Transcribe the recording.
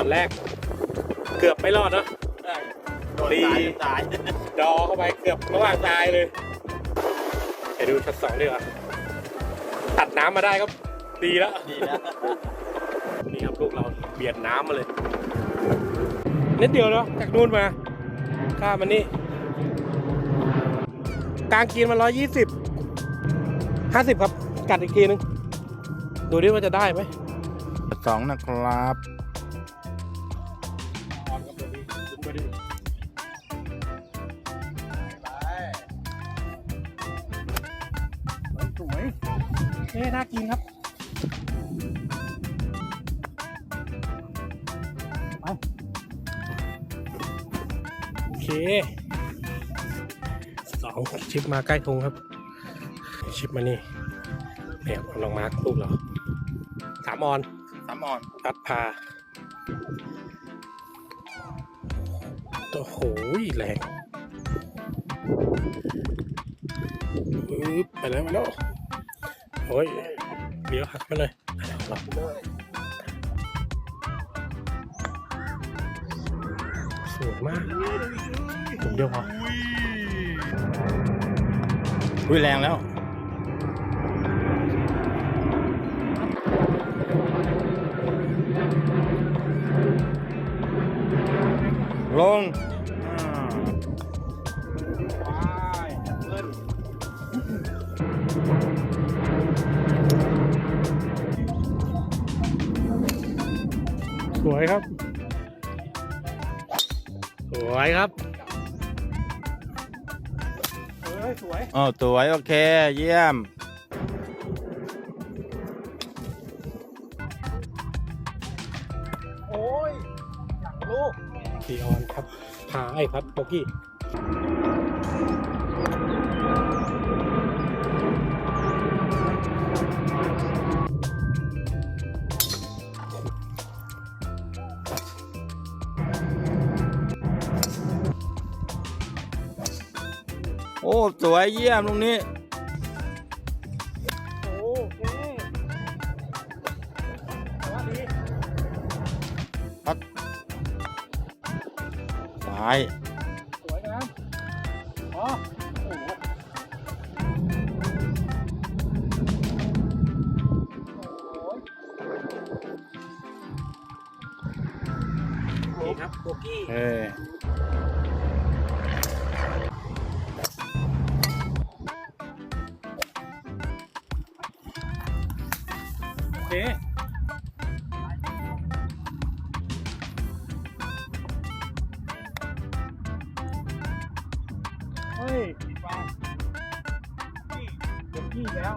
อนแรก เกือบไม่รอดเนอะโดนตายตายดอเข้าไปเกือบระหว่างตายเลยเดี๋ยวดูช็อตสองดีกว่าตัดน้ำมาได้ก็ดีแล้วดีแล้วนี่ครับลูกเราเบียดน้ำมาเลยนิดเดียวเนาะจากนู่นมาข้ามมันนี่กลางกินมาร้อยยี่สิบห้าสิบครับกัดอีกทีนึง ดูดิว่าจะได้ไหมสองนะครับ เอ๊ะน่ากินครับ ไป โอเคสองชิปมาใกล้ธงครับ ชิปมานี่เนี่ยลองมาร์คลูกเราสามออนสามออนพัดพาโอ้โหแรงอึ๊บไปแล้วไปแล้ว โอ้ยเดี๋ยวหักมาเลยหลับสวยมากผมเดียวพออุ้ยแรงแล้วลง วยครับ สวยครับเฮ้ยสวยอ๋อสวยโอเค เยี่ยม โอ้ยหลังลูกพีออนครับพาไอ้พัดโบกี้ โอ้ สวยเยี่ยมตรงนี้โอเคแต่ว่าดีซ้าย สวยนะอ๋อโอ้โหนี่ครับโบกี้เออ โอเคเฮ้ยปลานี่โบกี้แล้ว